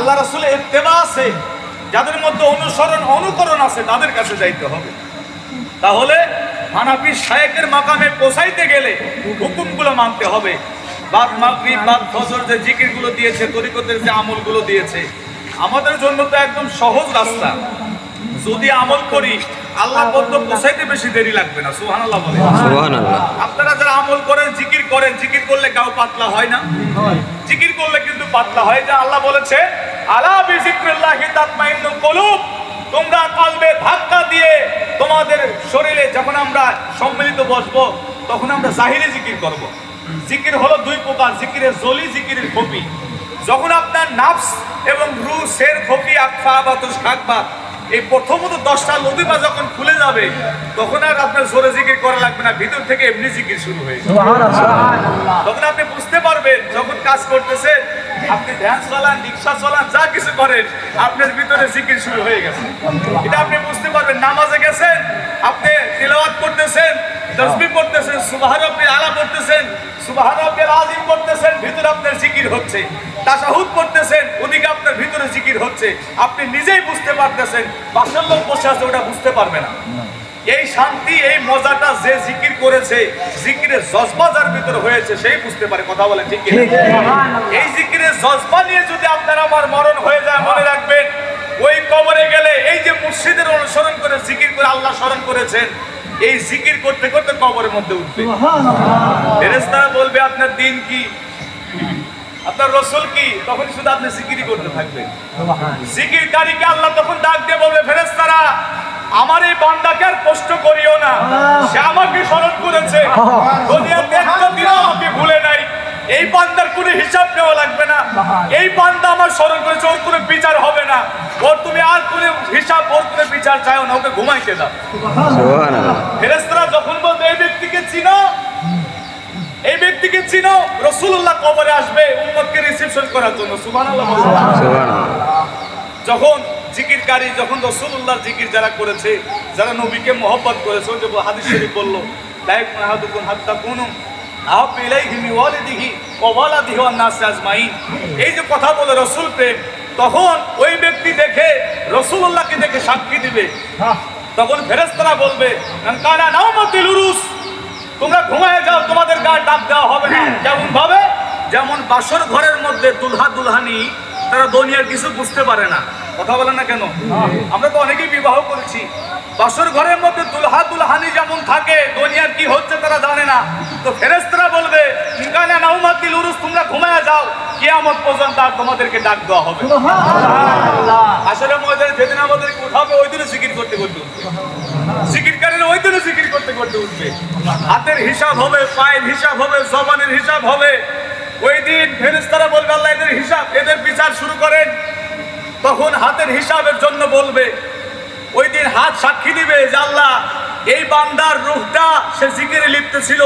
আল্লাহ রাসূলের ইত্তেবা আছে যাদের মধ্যে অনুসরণ অনুকরণ আছে তাদের কাছে যাইতে হবে। তাহলে হানাফি শায়েকের মাকামে পৌঁছাইতে গেলে হুকুমগুলো মানতে হবে। বাদ মাগরিব বাদ ফজর যে জিকিরগুলো দিয়েছে তরিকতের যে আমলগুলো দিয়েছে আমাদের জন্য তো একদম সহজ রাস্তা। যদি আমল করি আল্লাহ পর্যন্ত পৌঁছাইতে বেশি দেরি লাগবে না সুবহানাল্লাহ বলে। আপনারা যারা আমল করেন জিকির করেন জিকির করলে গাও পাতলা হয় না। জিকির করলে কিন্তু পাতলা হয় যে আল্লাহ বলেছে আলা বিজিক্রিল্লাহি তোমরা কলবে ধাক্কা দিয়ে তোমাদের শরীরে যখন আমরা সম্মিলিত বসবো, তখন আমরা জাহিরি জিকির করব। জিকির হলো দুই প্রকার, জিকিরের জলি, জিকিরের কপি যখন আপনার নাফস এবং রু সের খপি, আকফা বাতুস খাকবাত এই প্রথমত দশটা লদিপা যখন খুলে যাবে তখন আর আপনার জোরে জিকির করা লাগবে না ভিতর থেকে এমনি জিকির শুরু হয়ে যাবে। তখন আপনি বুঝতে পারবেন যখন কাজ করতেছেন আপনি ধ্যান চলান রিক্সা চলান যা কিছু করেন আপনার ভিতরে জিকির শুরু হয়ে গেছে। এটা আপনি বুঝতে পারবেন নামাজে গেছেন আপনি তিলাওয়াত করতেছেন তসবি পড়তেছেন সুবহান আপনি আলা পড়তেছেন সুবহান আপনি আজিম করতেছেন ভিতরে আপনার জিকির হচ্ছে। তাসাহুদ পড়তেছেন ওদিকে আপনার ভিতরে জিকির হচ্ছে। আপনি নিজেই বুঝতে পারতেছেন পাশের লোক বসে আছে ওটা বুঝতে পারবে না। এই শান্তি এই মজাটা যে জিকির করেছে জিকিরের জজবা যার ভিতরে হয়েছে সেই বুঝতে পারে কথা বলে ঠিক এই জিকিরের জজবা নিয়ে যদি আপনার আমার মরণ হয়ে যায় মনে রাখবেন ওই কবরে গেলে এই যে মুর্শিদের অনুসরণ করে জিকির করে আল্লাহ স্মরণ করেছেন এই জিকির করতে করতে কবরের মধ্যে উঠবে। ফেরেশতারা বলবে আপনার দিন কি? আপনার রসুল কি? তখন শুধু আপনি জিকিরই করতে থাকবেন। জিকিরকারীকে আল্লাহ তখন ডাক দিয়ে বলবে ফেরেশতারা আমার এই বান্দাকে আর কষ্ট করিও না। সে আমাকে স্মরণ করেছে। দুনিয়াতে একটা দিন আমাকে ভুলে নাই। এই বান্দার কোনো হিসাব নেওয়া লাগবে না। এই বান্দা আমার স্মরণ করেছে ওর কোনো বিচার হবে না। ওর তুমি আর কোনো হিসাব ওর কোনো বিচার চাও না ওকে ঘুমাইতে দাও। ফেরেস্তারা যখন বলবে এই ব্যক্তিকে চিনো এই ব্যক্তিকে চিনো রসুল্লাহ কবরে আসবে উম্মতকে রিসেপশন করার জন্য। সুবহানাল্লাহ যখন জিকিরকারী যখন রসুল্লাহ জিকির যারা করেছে যারা নবীকে মহব্বত করেছে ওই যে হাদিস শরীফ বলল লাইক মাহাদুকুন হাত্তা কুনুম এই যে কথা বলে রসুল প্রেম তখন ওই ব্যক্তি দেখে রসুল্লাহকে দেখে সাক্ষী দিবে। তখন ফেরেশতারা বলবে কানা নাওমাতিল উরুস। তোমরা ঘুমায় যাও তোমাদের গায়ে ডাক দেওয়া হবে না। যেমন ভাবে যেমন বাসর ঘরের মধ্যে দুলহা দুলহানি তারা দুনিয়ার কিছু বুঝতে পারে না। কথা বলে না কেন? আমরা তো অনেকেই বিবাহ করেছি। বাসর ঘরের মধ্যে দুলহা দুলহানি যেমন থাকে দুনিয়ার কি হচ্ছে তারা জানে না। তো ফেরেশতারা বলবে ইনকানা নাউমাতিল উরুস তোমরা ঘুমায় যাও। কিয়ামত পর্যন্ত আর তোমাদেরকে ডাক দেওয়া হবে আসলে ময়দানে যেদিন আমাদেরকে উঠাবে ওই দিনে জিকির করতে করতে জিকিরকারীরা ওই দিনে জিকির করতে করতে উঠবে। হাতের হিসাব হবে, পায়ের হিসাব হবে, জবানের হিসাব হবে। ওই দিন ফেরেশতারা বলবে, আল্লাহ, এদের হিসাব, এদের বিচার শুরু করেন। তখন হাতের হিসাবের জন্য বলবে, ওই দিন হাত সাক্ষী দিবে যে আল্লাহ, এই বান্দার রুখটা সে জিকিরে লিপ্ত ছিল।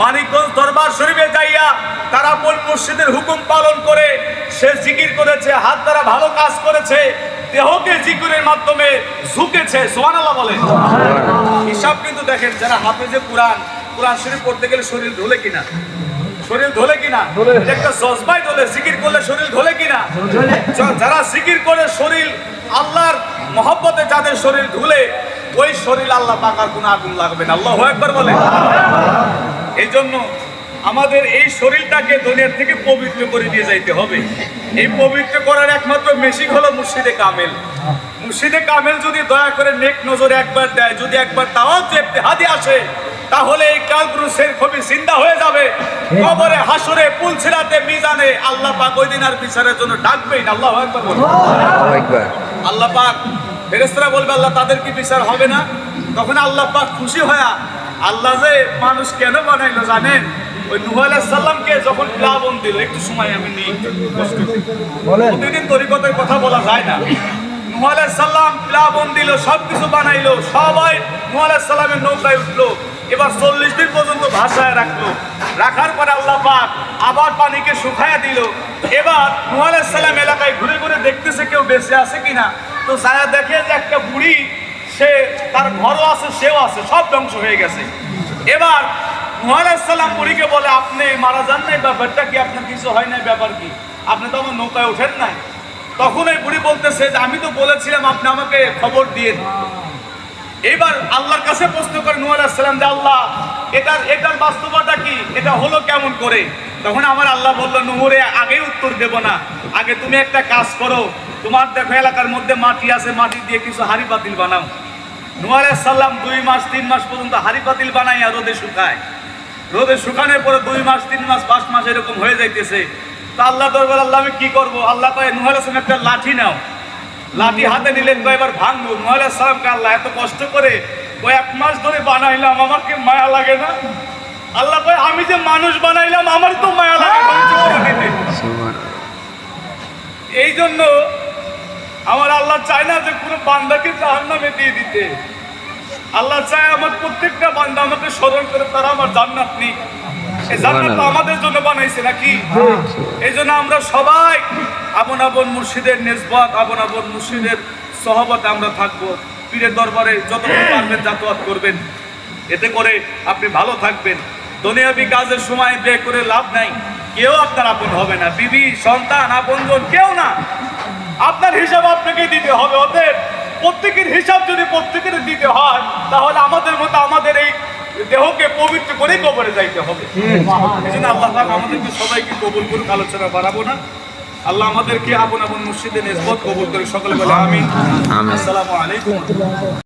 মানিকগঞ্জ দরবার শরীফে যাইয়া তারা কোন মসজিদের হুকুম পালন করে সে জিকির করেছে হাত দ্বারা ভালো কাজ করেছে দেহকে জিকিরের মাধ্যমে ঝুঁকেছে সোহানাল্লাহ বলে হিসাব কিন্তু দেখেন যারা হাফেজে কোরআন কোরআন শরীফ পড়তে গেলে শরীর ধুলে কিনা? শরীর ধুলে কিনা? একটা জজবাই ধরে জিকির করলে শরীর ধুলে কিনা? যারা জিকির করে শরীর আল্লাহর মহব্বতে যাদের শরীর ধুলে ওই শরীর আল্লাহ পাকার কোনো আগুন লাগবে না। আল্লাহ একবার বলে এই জন্য আমাদের এই শরীরটাকে দুনিয়ার থেকে পবিত্র করে দিয়ে যাইতে হবে। এই পবিত্র করার একমাত্র মেশিন হলো মুর্শিদে কামেল। মুর্শিদে কামেল যদি দয়া করে নেক নজরে একবার দেয় যদি একবার তাওয়াজ হাদি আসে তাহলে এই কালপুরুষের খুবই চিন্তা হয়ে যাবে। কবরে হাসরে পুলছিরাতে মিজানে আল্লাহ পাক ওই দিন আর বিচারের জন্য ডাকবেই না। আল্লাহ একবার আল্লাহু পাক ফেরেশতারা বলবে আল্লাহ তাদের কি বিচার হবে না? তখন আল্লাহ পাক খুশি হয়া আল্লাহ যে মানুষ কেন বানাইলো জানেন? ওই নুহ আলাইহিস সালামকে যখন প্লাবন দিল একটু সময় আমি নিই কষ্ট। প্রতিদিন তরিকতের কথা বলা যায় না। নুহ আলাইহিস সালাম প্লাবন দিল সব কিছু বানাইলো সবাই নুহ আলাইহিস সালামের নৌকায় উঠল। এবার চল্লিশ দিন পর্যন্ত ভাষায় রাখল। রাখার পরে আল্লাহ পাক আবার পানিকে শুকায়া দিল। এবার নুহ আলাইহিস সালাম এলাকায় ঘুরে ঘুরে দেখতেছে কেউ বেঁচে আছে কিনা। তো সায়া দেখে যে একটা বুড়ি সে তার ঘরও আছে, সেও আছে, সব ধ্বংস হয়ে গেছে। এবার মহারাজাম বুড়িকে বলে, আপনি মারা যান নাই? ব্যাপারটা কি? আপনার কিছু হয় নাই? ব্যাপার কি? আপনি তো আমার নৌকায় ওঠেন নাই? তখন এই বুড়ি বলতেছে যে, আমি তো বলেছিলাম, আপনি আমাকে খবর দিন। এবার আল্লাহর কাছে প্রশ্ন করে নূহ আলাইহিস সালাম যে, আল্লাহ, এটার এটার বাস্তবতা কি? এটা হলো কেমন করে? তখন আমার আল্লাহ বলল, নুহুরে আগে উত্তর দেব না। আগে তুমি একটা কাজ করো। তোমার দেখো এলাকার মধ্যে মাটি আছে, মাটি দিয়ে কিছু হাড়ি পাতিল বানাও। আলাইহিস সালাম দুই মাস তিন মাস পর্যন্ত হাড়ি পাতিল বানাইয়া রোদে শুকায়। রোদে শুকানোর পরে দুই মাস তিন মাস পাঁচ মাস এরকম হয়ে যাইতেছে। তা আল্লাহ দরবার আল্লাহ আমি কি করব? আল্লাহ কয় নুহ আলাইহিস সালাম একটা লাঠি নাও। লাঠি হাতে নিলেন কয়েকবার ভাঙবো? নয় সালামকে আল্লাহ এত কষ্ট করে কয়েক মাস ধরে বানাইলাম আমার কি মায়া লাগে না? আল্লাহ কয় আমি যে মানুষ বানাইলাম আমার তো মায়া লাগে এই জন্য আমার আল্লাহ চায় না যে কোনো বান্দাকে জাহান নামে দিয়ে দিতে। আল্লাহ চায় আমার প্রত্যেকটা বান্দা আমাকে স্মরণ করে তারা আমার জান্নাত নিক। এই জান্নাত আমাদের জন্য বানাইছে নাকি? এই জন্য আমরা সবাই আপন আপন মুর্শিদের নেসবত আপন আপন মুর্শিদের সহবতে আমরা থাকব। পীরের দরবারে যতক্ষণ পারবেন যাতায়াত করবেন। এতে করে আপনি ভালো থাকবেন। দুনিয়াবি কাজের সময় ব্যয় করে লাভ নাই। কেউ আপনার আপন হবে না। বিবি সন্তান আপনজন কেউ না। আপনার হিসাব আপনাকে দিতে হবে ওদের প্রত্যেকের হিসাব যদি প্রত্যেকের দিতে হয় তাহলে আমাদের মতো আমাদের এই দেহকে পবিত্র করে কবরে যাইতে হবে। এই জন্য আল্লাহ আমাদেরকে সবাইকে কবুল করুক আলোচনা বাড়াবো না। আল্লাহ আমাদেরকে আপন আপন মসজিদে নেসবত কবুল করে সকলে বলে আমি আমিন। আসসালামু আলাইকুম।